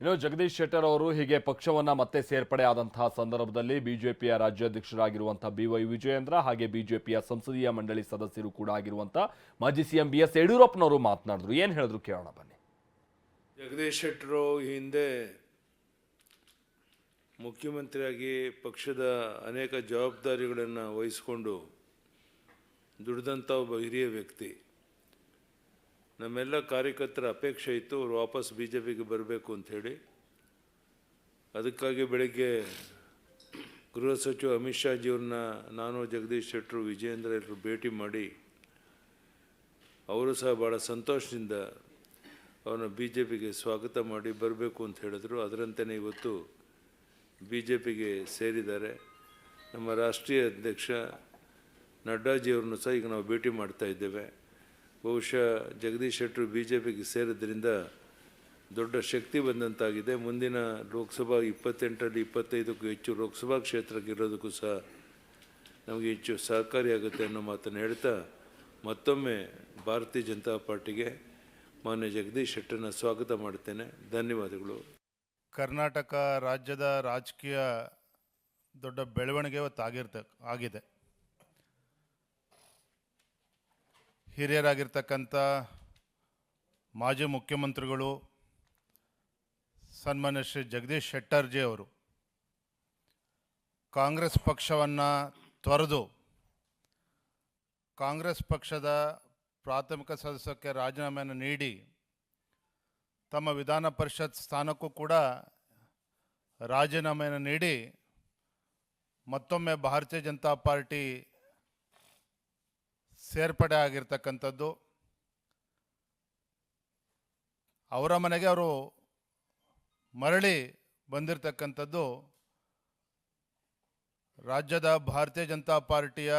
ಇನ್ನು ಜಗದೀಶ್ ಶೆಟ್ಟರ್ ಅವರು ಹೀಗೆ ಪಕ್ಷವನ್ನ ಮತ್ತೆ ಸೇರ್ಪಡೆ ಆದಂತಹ ಸಂದರ್ಭದಲ್ಲಿ ಬಿಜೆಪಿಯ ರಾಜ್ಯಾಧ್ಯಕ್ಷರಾಗಿರುವಂತಹ ಬಿ ವೈ ವಿಜಯೇಂದ್ರ ಹಾಗೆ ಬಿಜೆಪಿಯ ಸಂಸದೀಯ ಮಂಡಳಿ ಸದಸ್ಯರು ಕೂಡ ಆಗಿರುವಂತಹ ಮಾಜಿ ಸಿಎಂ ಬಿ ಎಸ್ ಯಡಿಯೂರಪ್ಪನವರು ಮಾತನಾಡಿದ್ರು. ಏನು ಹೇಳಿದ್ರು ಕೇಳೋಣ ಬನ್ನಿ. ಜಗದೀಶ್ ಶೆಟ್ಟರು ಹಿಂದೆ ಮುಖ್ಯಮಂತ್ರಿಯಾಗಿ ಪಕ್ಷದ ಅನೇಕ ಜವಾಬ್ದಾರಿಗಳನ್ನು ವಹಿಸಿಕೊಂಡು ದುಡಿದಂಥ ಒಬ್ಬ ಹಿರಿಯ ವ್ಯಕ್ತಿ. ನಮ್ಮೆಲ್ಲ ಕಾರ್ಯಕರ್ತರ ಅಪೇಕ್ಷೆ ಇತ್ತು, ಅವರು ವಾಪಸ್ ಬಿ ಜೆ ಪಿಗೆ ಬರಬೇಕು ಅಂಥೇಳಿ ಅದಕ್ಕಾಗಿ ಬೆಳಗ್ಗೆ ಗೃಹ ಸಚಿವ ಅಮಿತ್ ಶಾಜಿಯವ್ರನ್ನ ನಾನು, ಜಗದೀಶ್ ಶೆಟ್ಟರು, ವಿಜಯೇಂದ್ರ ಎಲ್ಲರೂ ಭೇಟಿ ಮಾಡಿ, ಅವರು ಸಹ ಭಾಳ ಸಂತೋಷದಿಂದ ಅವನ ಬಿ ಜೆ ಪಿಗೆ ಸ್ವಾಗತ ಮಾಡಿ ಬರಬೇಕು ಅಂತ ಹೇಳಿದ್ರು. ಅದರಂತೆಯೇ ಇವತ್ತು ಬಿ ಜೆ ಪಿಗೆ ಸೇರಿದ್ದಾರೆ. ನಮ್ಮ ರಾಷ್ಟ್ರೀಯ ಅಧ್ಯಕ್ಷ ನಡ್ಡಾಜಿಯವ್ರನ್ನೂ ಸಹ ಈಗ ನಾವು ಭೇಟಿ ಮಾಡ್ತಾ ಇದ್ದೇವೆ. ಬಹುಶಃ ಜಗದೀಶ್ ಶೆಟ್ಟರು ಬಿ ಜೆ ಪಿಗೆ ಸೇರಿದ್ರಿಂದ ದೊಡ್ಡ ಶಕ್ತಿ ಬಂದಂತಾಗಿದೆ. ಮುಂದಿನ ಲೋಕಸಭಾ ಇಪ್ಪತ್ತೆಂಟರಲ್ಲಿ ಇಪ್ಪತ್ತೈದಕ್ಕೂ ಹೆಚ್ಚು ಲೋಕಸಭಾ ಕ್ಷೇತ್ರಕ್ಕೆ ಇರೋದಕ್ಕೂ ಸಹ ನಮಗೆ ಹೆಚ್ಚು ಸಹಕಾರಿಯಾಗುತ್ತೆ ಅನ್ನೋ ಮಾತನ್ನು ಹೇಳ್ತಾ ಮತ್ತೊಮ್ಮೆ ಭಾರತೀಯ ಜನತಾ ಪಾರ್ಟಿಗೆ ಮಾನ್ಯ ಜಗದೀಶ್ ಶೆಟ್ಟರನ್ನ ಸ್ವಾಗತ ಮಾಡ್ತೇನೆ ಧನ್ಯವಾದಗಳು. ಕರ್ನಾಟಕ ರಾಜ್ಯದ ರಾಜಕೀಯ ದೊಡ್ಡ ಬೆಳವಣಿಗೆ ಇವತ್ತು ಆಗಿರ್ತ ಆಗಿದೆ. ಹಿರಿಯರಾಗಿರ್ತಕ್ಕಂಥ ಮಾಜಿ ಮುಖ್ಯಮಂತ್ರಿಗಳು ಸನ್ಮಾನ್ಯ ಶ್ರೀ ಜಗದೀಶ್ ಶೆಟ್ಟರ್ಜಿ ಅವರು ಕಾಂಗ್ರೆಸ್ ಪಕ್ಷವನ್ನು ತೊರೆದು ಕಾಂಗ್ರೆಸ್ ಪಕ್ಷದ ಪ್ರಾಥಮಿಕ ಸದಸ್ಯಕ್ಕೆ ರಾಜೀನಾಮೆಯನ್ನು ನೀಡಿ ತಮ್ಮ ವಿಧಾನ ಪರಿಷತ್ ಸ್ಥಾನಕ್ಕೂ ಕೂಡ ರಾಜೀನಾಮೆಯನ್ನು ನೀಡಿ ಮತ್ತೊಮ್ಮೆ ಭಾರತೀಯ ಜನತಾ ಪಾರ್ಟಿ ಸೇರ್ಪಡೆ ಆಗಿರ್ತಕ್ಕಂಥದ್ದು. ಅವರ ಮನೆಗೆ ಅವರು ಮರಳಿ ಬಂದಿರತಕ್ಕಂಥದ್ದು. ರಾಜ್ಯದ ಭಾರತೀಯ ಜನತಾ ಪಾರ್ಟಿಯ